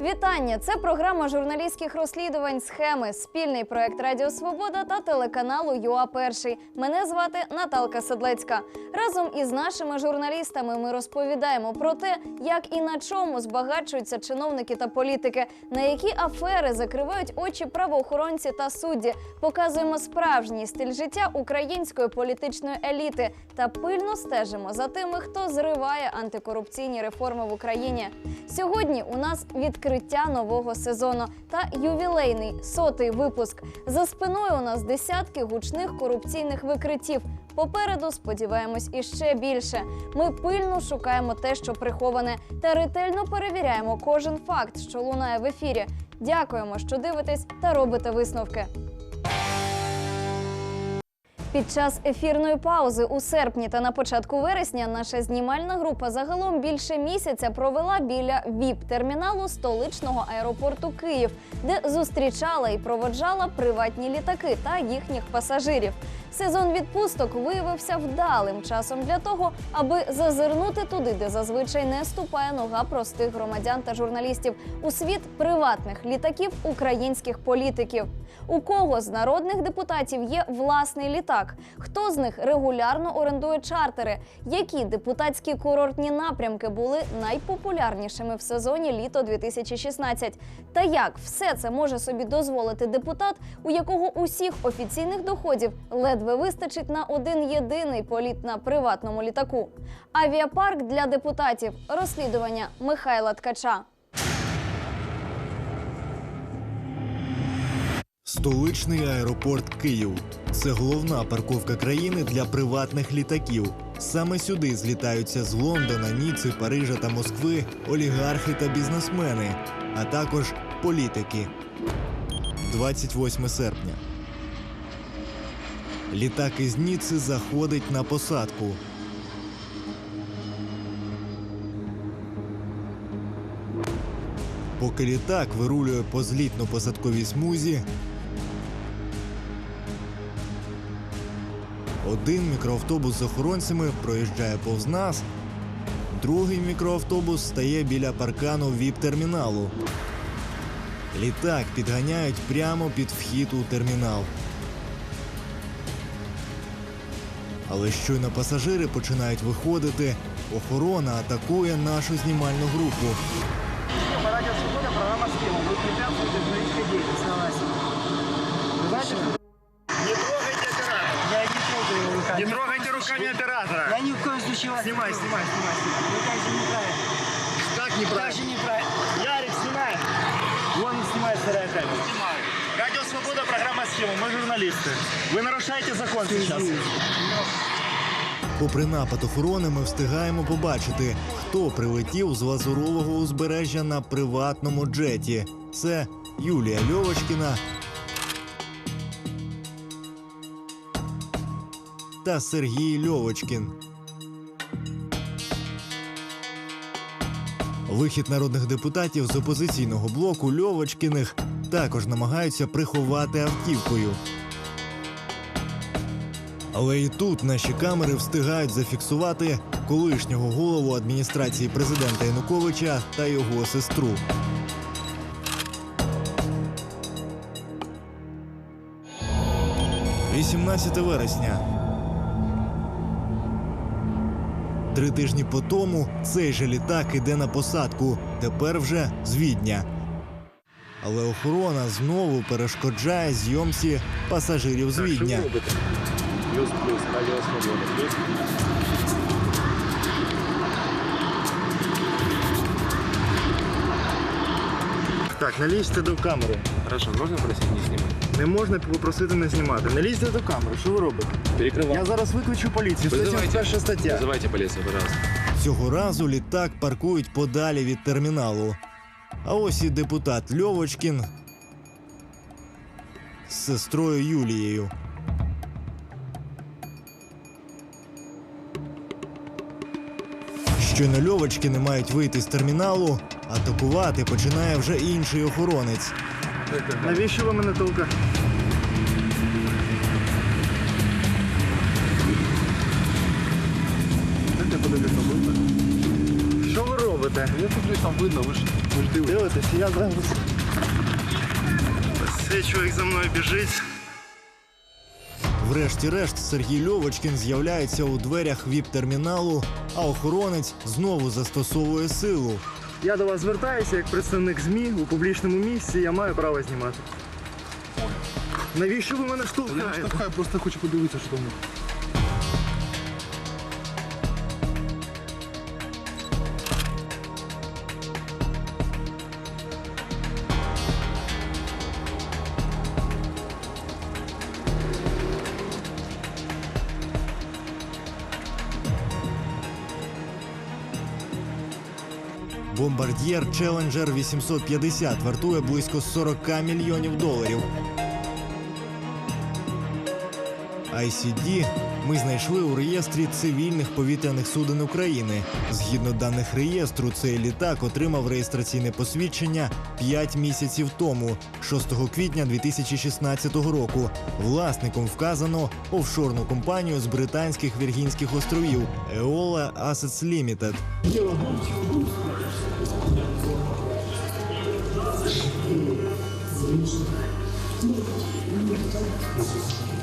Вітання! Це програма журналістських розслідувань схеми, спільний проект Радіо Свобода та телеканалу ЮА Перший. Мене звати Наталка Седлецька. Разом із нашими журналістами ми розповідаємо про те, як і на чому збагачуються чиновники та політики, на які афери закривають очі правоохоронці та судді. Показуємо справжній стиль життя української політичної еліти та пильно стежимо за тими, хто зриває антикорупційні реформи в Україні. Сьогодні у нас відкриття нового сезону та ювілейний сотий випуск. За спиною у нас десятки гучних корупційних викриттів. Попереду сподіваємось іще більше. Ми пильно шукаємо те, що приховане, та ретельно перевіряємо кожен факт, що лунає в ефірі. Дякуємо, що дивитесь та робите висновки. Під час ефірної паузи у серпні та на початку вересня наша знімальна група загалом більше місяця провела біля ВІП-терміналу столичного аеропорту Київ, де зустрічала і проводжала приватні літаки та їхніх пасажирів. Сезон відпусток виявився вдалим часом для того, аби зазирнути туди, де зазвичай не ступає нога простих громадян та журналістів у світ приватних літаків українських політиків. У кого з народних депутатів є власний літак? Хто з них регулярно орендує чартери? Які депутатські курортні напрямки були найпопулярнішими в сезоні літо 2016? Та як все це може собі дозволити депутат, у якого усіх офіційних доходів ледве вистачить на один єдиний політ на приватному літаку? Авіапарк для депутатів. Розслідування Михайла Ткача. Столичний аеропорт Київ це головна парковка країни для приватних літаків. Саме сюди злітаються з Лондона, Ніци, Парижа та Москви олігархи та бізнесмени, а також політики. 28 серпня. Літак із Ніци заходить на посадку. Поки літак вирулює по злітно-посадковій смузі, Один мікроавтобус з охоронцями проїжджає повз нас, другий мікроавтобус стає біля паркану ВІП-терміналу. Літак підганяють прямо під вхід у термінал. Але щойно пасажири починають виходити, охорона атакує нашу знімальну групу. По радио «Свобода» программа «Схема». Вы препятствуете журналистской деятельности. Согласен. Вы знаете, что... Не трогайте оператора. Я не трогаю его руками. Не трогайте руками оператора. Я ни в коем случае вас Снимай, не трогаю. снимай, снимай, снимай. Вы как же неправильно. Так Как же неправильно. неправильно. Ярик, снимай. Вон снимает вторая камера. Снимаю. журналисты. Вы нарушаете закон сейчас. Попри напад охорони, ми встигаємо побачити, хто прилетів з лазурового узбережжя на приватному джеті. Це Юлія Льовочкіна та Сергій Льовочкін. Вихід народних депутатів з опозиційного блоку Льовочкіних також намагаються приховати автівкою. Але і тут наші камери встигають зафіксувати колишнього голову адміністрації президента Януковича та його сестру. «18 вересня. Три тижні по тому цей же літак іде на посадку. Тепер вже з Відня. Але охорона знову перешкоджає зйомці пасажирів з Відня Плюс, плюс. Радио Свобода. Плюс. Так, не лізьте до камери. Хорошо, можно просить не снимать? Не можна попросити не знімати. Не лізьте до камери. Що ви робите? Перекрывал. Я зараз викличу поліцію. Визивайте. 171 стаття. Вызывайте полицию, пожалуйста. Цього разу літак паркують подалі від терміналу. А ось і депутат Льовочкін з сестрою Юлією. Щойно Льовочкіни мають вийти з терміналу, атакувати починає вже інший охоронець. Навіщо ви мене толка? Що ви робите? Я тут там видно, вы же Дивитесь, я зараз. Цей чоловік за мною біжить. Врешті-решт Сергій Льовочкін з'являється у дверях віп-терміналу, а охоронець знову застосовує силу. Я до вас звертаюся як представник ЗМІ у публічному місці. Я маю право знімати. Навіщо ви мене штовхаєте? Я просто хочу подивитися, що там. Бомбард'єр Challenger 850 вартує близько 40 мільйонів доларів. ICD ми знайшли у реєстрі цивільних повітряних суден України. Згідно даних реєстру, цей літак отримав реєстраційне посвідчення 5 місяців тому, 6 квітня 2016 року. Власником вказано офшорну компанію з британських Віргінських островів Eola Assets Limited.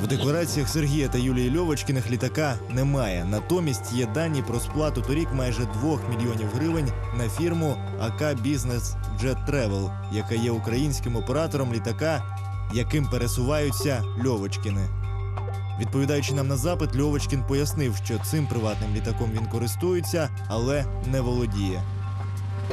В деклараціях Сергія та Юлії Льовочкіних літака немає. Натомість є дані про сплату торік майже 2 мільйонів гривень на фірму АК Бізнес Jet Travel, яка є українським оператором літака, яким пересуваються Льовочкіни. Відповідаючи нам на запит, Льовочкін пояснив, що цим приватним літаком він користується, але не володіє.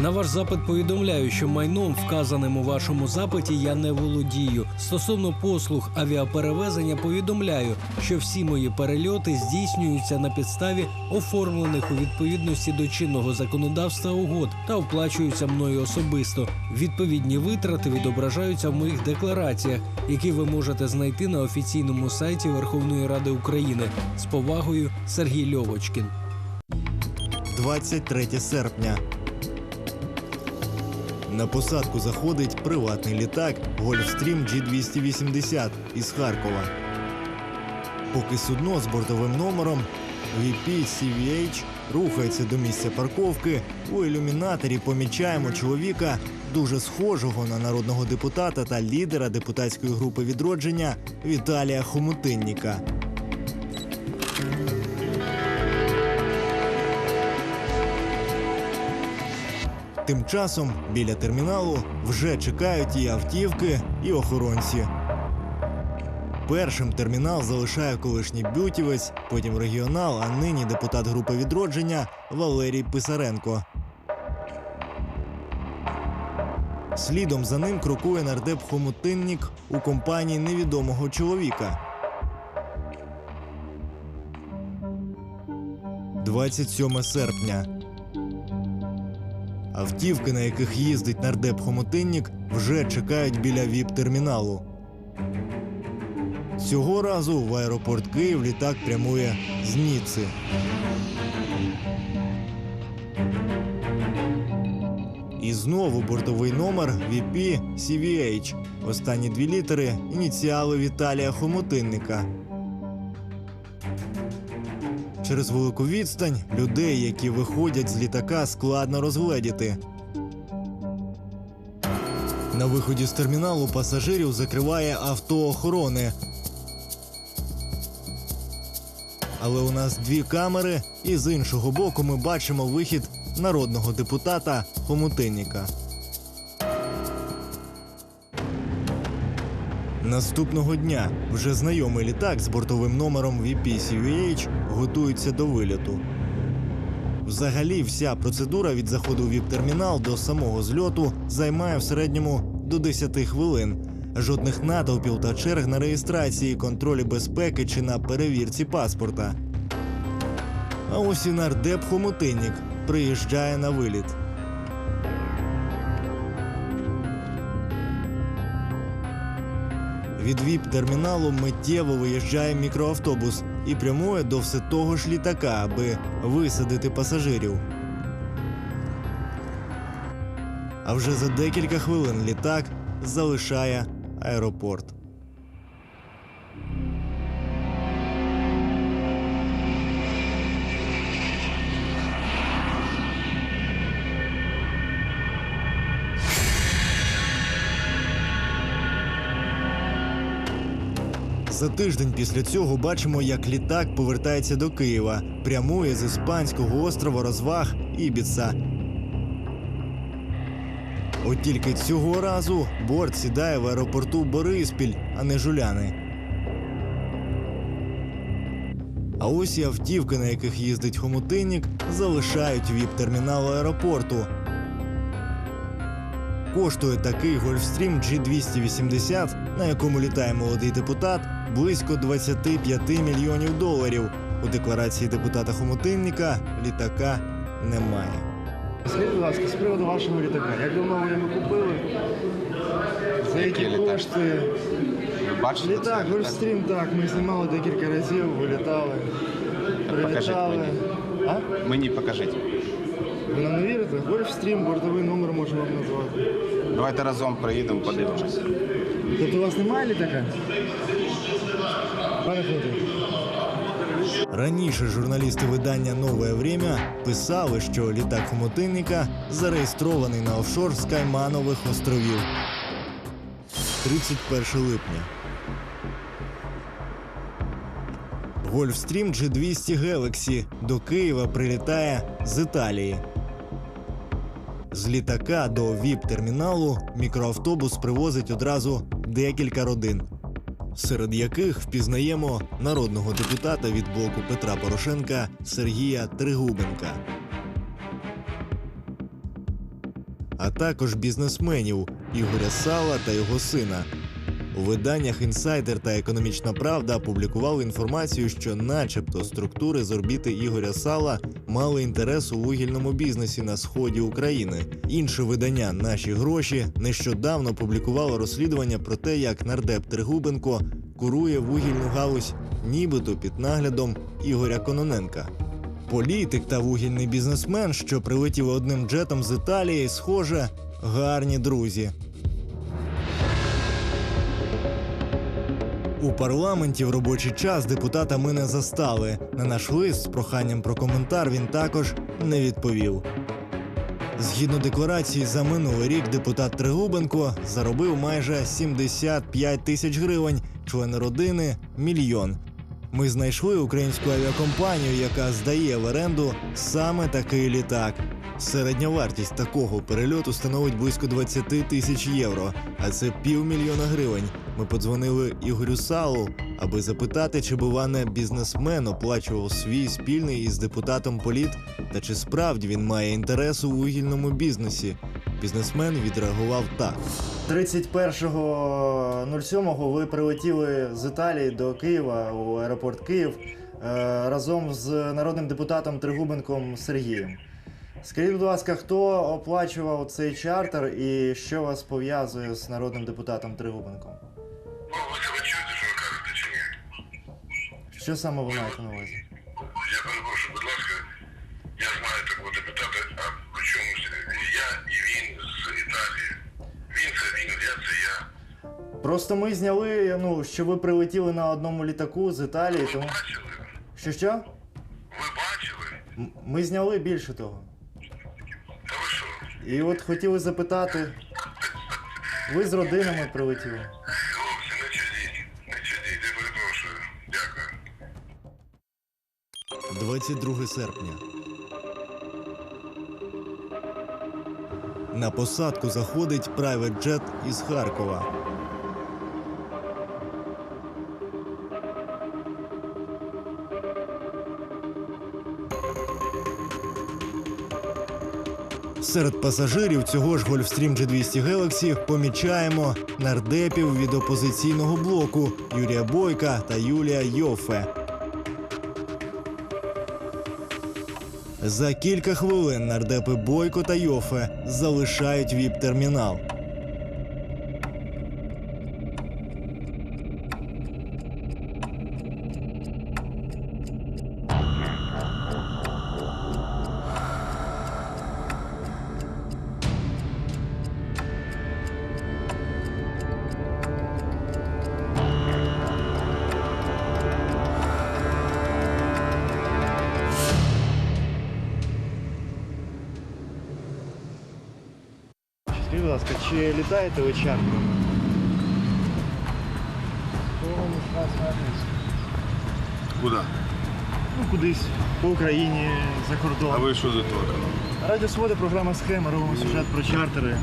На ваш запит повідомляю, що майном, вказаним у вашому запиті, я не володію. Стосовно послуг авіаперевезення, повідомляю, що всі мої перельоти здійснюються на підставі оформлених у відповідності до чинного законодавства угод та оплачуються мною особисто. Відповідні витрати відображаються в моїх деклараціях, які ви можете знайти на офіційному сайті Верховної Ради України. З повагою Сергій Льовочкін. 23 серпня. На посадку заходить приватний літак Gulfstream G280 із Харкова. Поки судно з бортовим номером VP-CVH рухається до місця парковки, у ілюмінаторі помічаємо чоловіка, дуже схожого на народного депутата та лідера депутатської групи відродження Віталія Хомутинніка. Тим часом біля терміналу вже чекають і автівки, і охоронці. Першим термінал залишає колишній бютівець, потім регіонал, а нині депутат групи відродження Валерій Писаренко. Слідом за ним крокує нардеп Хомутиннік у компанії невідомого чоловіка. 27 серпня. Автівки, на яких їздить нардеп Хомотиннік, вже чекають біля ВІП-терміналу. Цього разу в аеропорт Київ літак прямує з Ніци. І знову бортовий номер VP CVH. Останні дві літери ініціали Віталія Хомотинника. Через велику відстань людей, які виходять з літака, складно розгледіти. На виході з терміналу пасажирів закриває авто охорони. Але у нас дві камери, і з іншого боку ми бачимо вихід народного депутата Хомутинніка. Наступного дня вже знайомий літак з бортовим номером VP-CVH готується до вильоту. Взагалі, вся процедура від заходу в ВІП-термінал до самого зльоту займає в середньому до 10 хвилин. Жодних натовпів та черг на реєстрації, контролі безпеки чи на перевірці паспорта. А ось і нардеп Хомутиннік приїжджає на виліт. Від ВІП-терміналу миттєво виїжджає мікроавтобус і прямує до все того ж літака, аби висадити пасажирів. А вже за декілька хвилин літак залишає аеропорт. За тиждень після цього бачимо, як літак повертається до Києва, прямує з іспанського острова розваг Ібіца. От тільки цього разу борт сідає в аеропорту Бориспіль, а не Жуляни. А ось і автівки, на яких їздить хомутинник, залишають віп-термінал аеропорту. Коштує такий Гольфстрім G280, на якому літає молодий депутат, близько 25 мільйонів доларів. У декларації депутата хомутинника літака немає. Скажіть, будь ласка, з приводу вашого літака. Як давно ви його купили? За які літак? кошти? Ви бачите? Літак. Гольфстрім, так, ми знімали декілька разів, вилітали, прилітали. мені. А? Мені покажіть. Ви нам не вірите? Гольфстрім, бортовий номер можу вам назвати. Давайте разом приїдемо, подивимось. Тобто у вас немає літака? Раніше журналісти видання Нове Время писали, що літак хомутинника зареєстрований на офшор з Кайманових островів. 31 липня. Гольфстрім G200 Galaxy до Києва прилітає з Італії. З літака до ВІП-терміналу мікроавтобус привозить одразу декілька родин серед яких впізнаємо народного депутата від блоку Петра Порошенка Сергія Тригубенка. А також бізнесменів Ігоря Сала та його сина. У виданнях Інсайдер та Економічна Правда публікували інформацію, що, начебто, структури з орбіти Ігоря Сала мали інтерес у вугільному бізнесі на сході України. Інше видання Наші гроші нещодавно публікувало розслідування про те, як нардеп Тригубенко курує вугільну галузь, нібито під наглядом Ігоря Кононенка. Політик та вугільний бізнесмен, що прилетіли одним джетом з Італії, схоже, гарні друзі. У парламенті в робочий час депутата ми не застали. На наш лист з проханням про коментар він також не відповів. Згідно декларації, за минулий рік депутат Тригубенко заробив майже 75 тисяч гривень, члени родини мільйон. Ми знайшли українську авіакомпанію, яка здає в оренду саме такий літак. Середня вартість такого перельоту становить близько 20 тисяч євро, а це півмільйона гривень. Ми подзвонили Ігорю Салу, аби запитати, чи буване бізнесмен оплачував свій спільний із депутатом політ, та чи справді він має інтерес у вугільному бізнесі. Бізнесмен відреагував так: 31.07 ви прилетіли з Італії до Києва у аеропорт Київ е, разом з народним депутатом Тригубенком Сергієм. Скажіть, будь ласка, хто оплачував цей чартер і що вас пов'язує з народним депутатом Тригубенком? Що саме ви маєте на увазі? Я перепрошую, будь ласка, я знаю такого депутата, а при чомусь я і він з Італії. Він це він, я це я. Просто ми зняли, ну, що ви прилетіли на одному літаку з Італії, Ви тому. бачили? Що що? Ви бачили? М- Ми зняли більше того. Та ви що? І от хотіли запитати, ви з родинами прилетіли. 22 серпня. На посадку заходить private джет із Харкова. Серед пасажирів цього ж Gulfstream G200 Galaxy помічаємо нардепів від опозиційного блоку Юрія Бойка та Юлія Йофе. За кілька хвилин нардепи Бойко та Йофе залишають віп-термінал. Ласка, чи літаєте ви чарками? Куда? Ну, кудись по Україні, за кордон. А ви що за телеканал? Радіо Свобода, програма схема, робимо сюжет про чартери.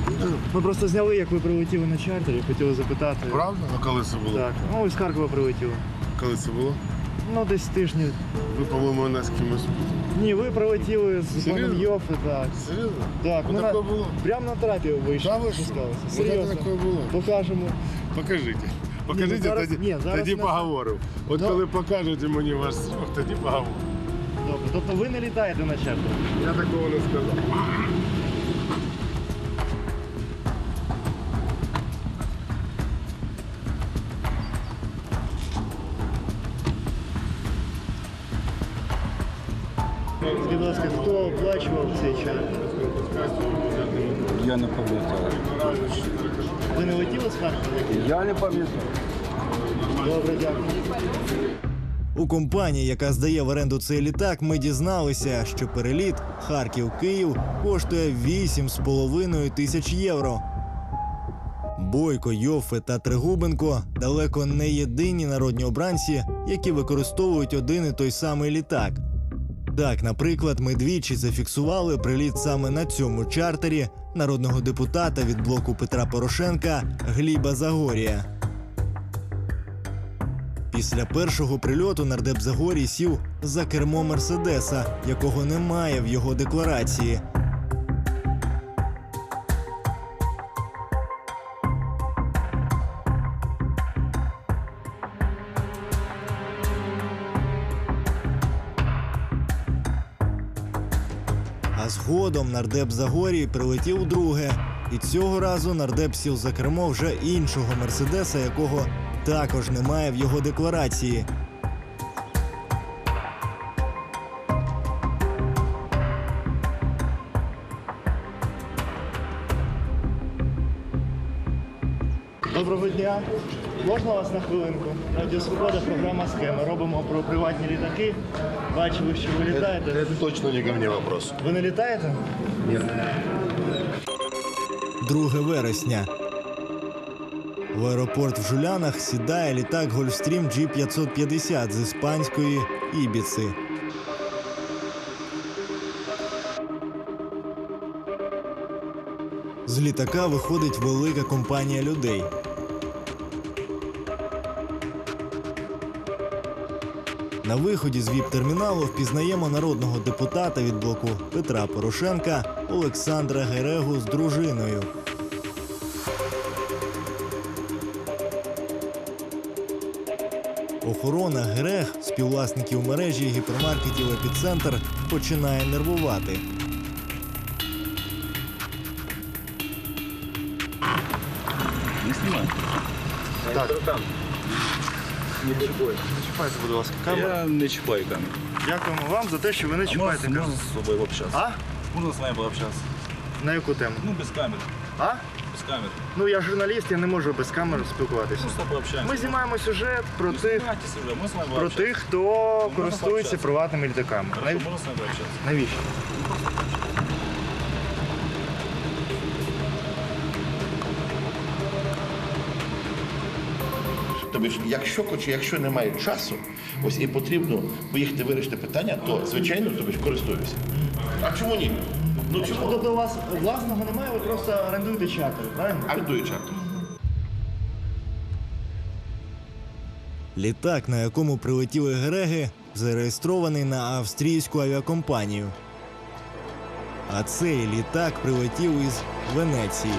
Ми просто зняли, як ви прилетіли на чартері, хотіли запитати. Правда? А коли це було? Так, ну ви з Харкова прилетіли. Коли це було? Ну, десь тижні. Ви, по-моєму, нас кимось. Ні, ви прилетіли з Серйозно? паном Йофи, так. Серйозно? Так, ми на... було? прямо на трапі вийшли. Та ви що? спускалися. Ну, Серйозно. таке було? Покажемо. Покажіть. Покажіть, ну, зараз- тоді, ні, зараз тоді не- поговоримо. От Да. коли покажете мені ваш срок, тоді поговоримо. Добре, тобто ви не літаєте на чартер? Я такого не сказав. Ласка, хто оплачував цей чартер? Я не пам'ятаю. Ви не летіли з Харкова? Я не пам'ятаю. Добре, дякую. У компанії, яка здає в оренду цей літак, ми дізналися, що переліт Харків-Київ коштує 8,5 тисяч євро. Бойко, Йофе та Тригубенко далеко не єдині народні обранці, які використовують один і той самий літак. Так, наприклад, ми двічі зафіксували приліт саме на цьому чартері народного депутата від блоку Петра Порошенка Гліба Загорія. Після першого прильоту нардеп Загорій сів за кермо Мерседеса, якого немає в його декларації. Згодом нардеп Загорій прилетів удруге. І цього разу нардеп сів за кермо вже іншого мерседеса, якого також немає в його декларації. Доброго дня. Можна вас на хвилинку? Радіо Свобода, програма схема. Робимо про приватні літаки. Бачили, що ви літаєте. Це точно не ко мені вопрос. Ви не літаєте? 2 вересня. В аеропорт в Жулянах сідає літак Гольфстрім G550 з іспанської Ібіци. З літака виходить велика компанія людей. На виході з ВІП-терміналу впізнаємо народного депутата від блоку Петра Порошенка Олександра Герегу з дружиною. Охорона Герег, співвласників мережі гіпермаркетів Епіцентр, починає нервувати. Чіпайте, будь ласка, камеру. Я не чіпаю камеру. Дякуємо вам за те, що ви не чіпаєте камеру. з собою пообщатися? А? Можна з вами пообщатися? На яку тему? Ну, без камери. А? Без камери. Ну я журналіст, я не можу без камери спілкуватися. Просто пообщаємося. Ми знімаємо сюжет про тих, Знімайтеся вже, ми з вами про пообщаємося. тих, хто користується пообщатися. приватними літаками. Хорошо, Нав- можна з вами пообщатися. Навіщо? Тобто, ж, якщо хоче, якщо немає часу, ось і потрібно поїхати вирішити питання, то звичайно тобі ж користуюся. А чому ні? Ну чому? Тобто у вас власного немає, ви просто орендуєте чартер, правильно? Орендую чарту. Літак, на якому прилетіли Гереги, зареєстрований на австрійську авіакомпанію. А цей літак прилетів із Венеції.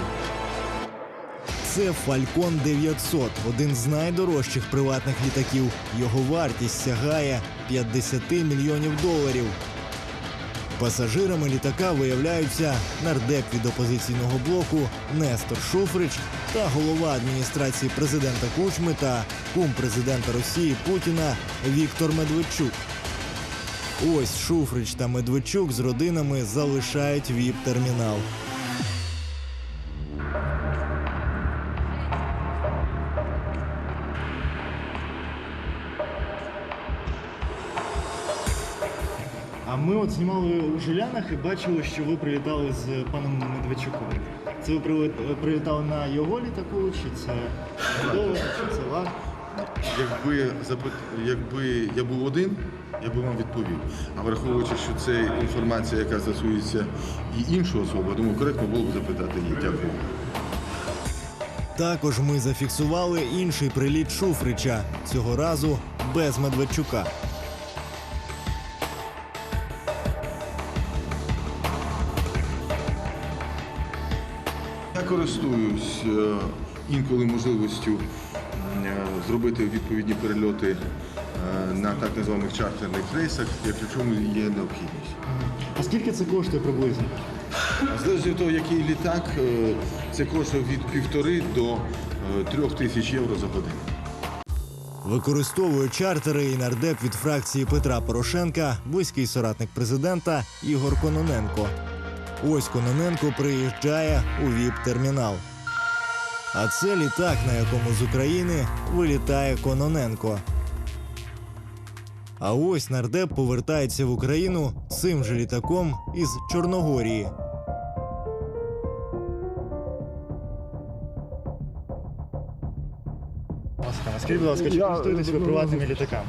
Це Falcon 900, один з найдорожчих приватних літаків. Його вартість сягає 50 мільйонів доларів. Пасажирами літака виявляються нардеп від опозиційного блоку Нестор Шуфрич та голова адміністрації президента Кучми та кум президента Росії Путіна Віктор Медведчук. Ось Шуфрич та Медведчук з родинами залишають ВІП-термінал. А ми от знімали у Жилянах і бачили, що ви прилітали з паном Медведчуком. Це ви прилітали на його літаку, чи це Медове, чи це ваш? Якби, запит... Якби я був один, я би вам відповів. А враховуючи, що це інформація, яка стосується і іншої особи, думаю, коректно було б запитати її. Дякую. Також ми зафіксували інший приліт Шуфрича, цього разу без Медведчука. Користуюсь е, інколи можливістю е, зробити відповідні перельоти е, на так званих чартерних рейсах, якщо в чому є необхідність. А скільки це коштує приблизно? Залежно від того, який літак, це коштує від півтори до трьох тисяч євро за годину. Використовує чартери і нардеп від фракції Петра Порошенка, близький соратник президента Ігор Кононенко. Ось Кононенко приїжджає у ВІП-термінал. А це літак, на якому з України вилітає Кононенко. А ось нардеп повертається в Україну цим же літаком із Чорногорії. Скажіть, будь ласка, чи Я, користуєтесь ви приватними літаками?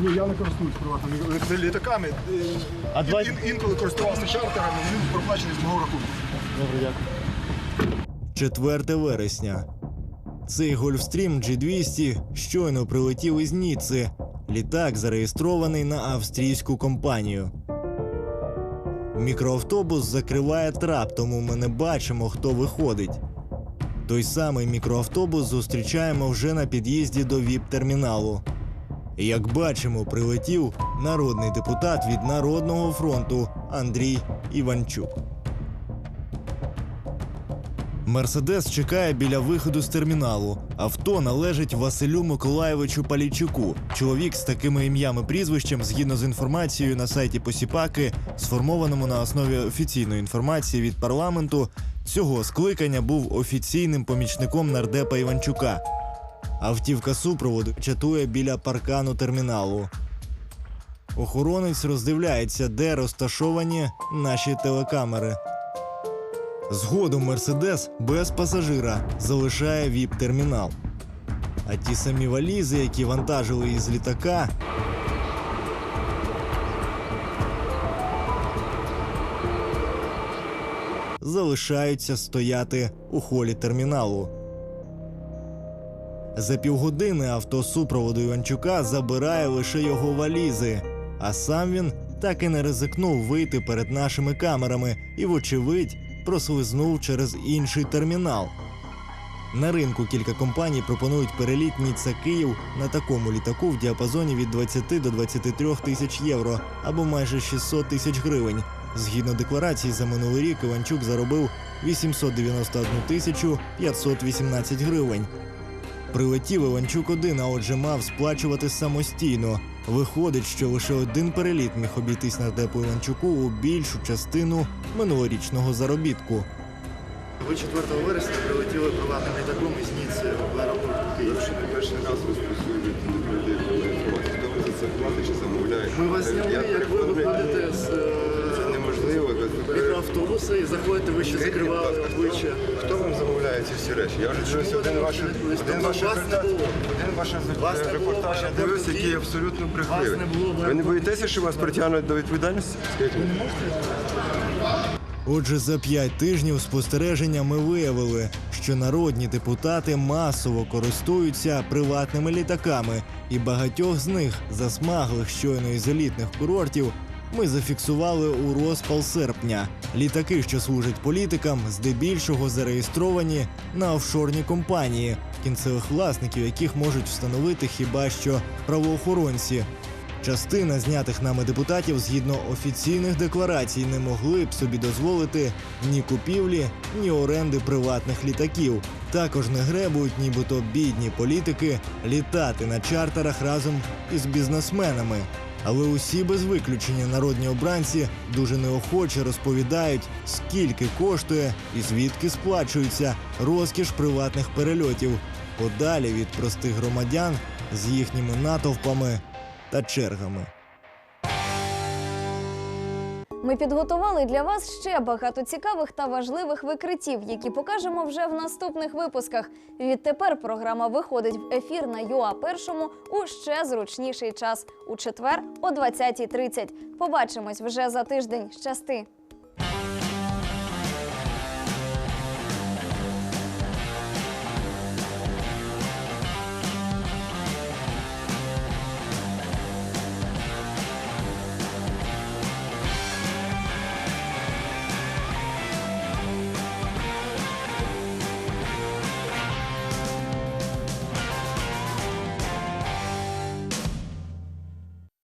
Ні, я не користуюсь приватними лі- літаками. Е, А ін- два- ін- інколи користувався чартерами, він проплачений з мого рахунку. Добре, дякую. 4 вересня. Цей Гольфстрім G200 щойно прилетів із Ніцци. Літак зареєстрований на австрійську компанію. Мікроавтобус закриває трап, тому ми не бачимо, хто виходить. Той самий мікроавтобус зустрічаємо вже на під'їзді до ВІП-терміналу. Як бачимо, прилетів народний депутат від Народного фронту Андрій Іванчук. Мерседес чекає біля виходу з терміналу. Авто належить Василю Миколаєвичу Палійчуку. Чоловік з такими ім'ями прізвищем, згідно з інформацією на сайті Посіпаки, сформованому на основі офіційної інформації від парламенту, цього скликання був офіційним помічником нардепа Іванчука. Автівка супроводу чатує біля паркану терміналу. Охоронець роздивляється, де розташовані наші телекамери. Згодом Мерседес без пасажира залишає віп-термінал. А ті самі валізи, які вантажили із літака, залишаються стояти у холі терміналу. За півгодини авто супроводу Іванчука забирає лише його валізи, а сам він так і не ризикнув вийти перед нашими камерами і, вочевидь, прослизнув через інший термінал. На ринку кілька компаній пропонують переліт Ніцца Київ на такому літаку в діапазоні від 20 до 23 тисяч євро або майже 600 тисяч гривень. Згідно декларації, за минулий рік Іванчук заробив 891 тисячу 518 гривень. Прилетів Іванчук один, а отже мав сплачувати самостійно. Виходить, що лише один переліт міг обійтись нардепу Іванчуку у більшу частину минулорічного заробітку. Ви 4 вересня прилетіли приватним літаком із Ніцци в аеропорт Київ. не перший раз інформацію. Хто ви за це платить чи замовляє? Ми вас зняли, як ви виходите з Неможливо. мікроавтобуса і заходите, ви ще закривали обличчя. Хто вам замовляє ці всі речі? Я вже дивився один ваш один ваш Вас один ваш репортаж. Я дивився, який абсолютно брехливий. Ви не боїтеся, що вас притягнуть до відповідальності? Скажіть мені. Отже, за п'ять тижнів спостереження ми виявили, що народні депутати масово користуються приватними літаками, і багатьох з них, засмаглих щойно із елітних курортів, ми зафіксували у розпал серпня. Літаки, що служать політикам, здебільшого зареєстровані на офшорні компанії, кінцевих власників яких можуть встановити хіба що правоохоронці. Частина знятих нами депутатів згідно офіційних декларацій не могли б собі дозволити ні купівлі, ні оренди приватних літаків. Також не гребують, нібито бідні політики, літати на чартерах разом із бізнесменами. Але усі без виключення народні обранці дуже неохоче розповідають, скільки коштує і звідки сплачується розкіш приватних перельотів, подалі від простих громадян з їхніми натовпами та чергами. Ми підготували для вас ще багато цікавих та важливих викриттів, які покажемо вже в наступних випусках. Відтепер програма виходить в ефір на ЮА Першому у ще зручніший час у четвер о 20.30. Побачимось вже за тиждень. Щасти!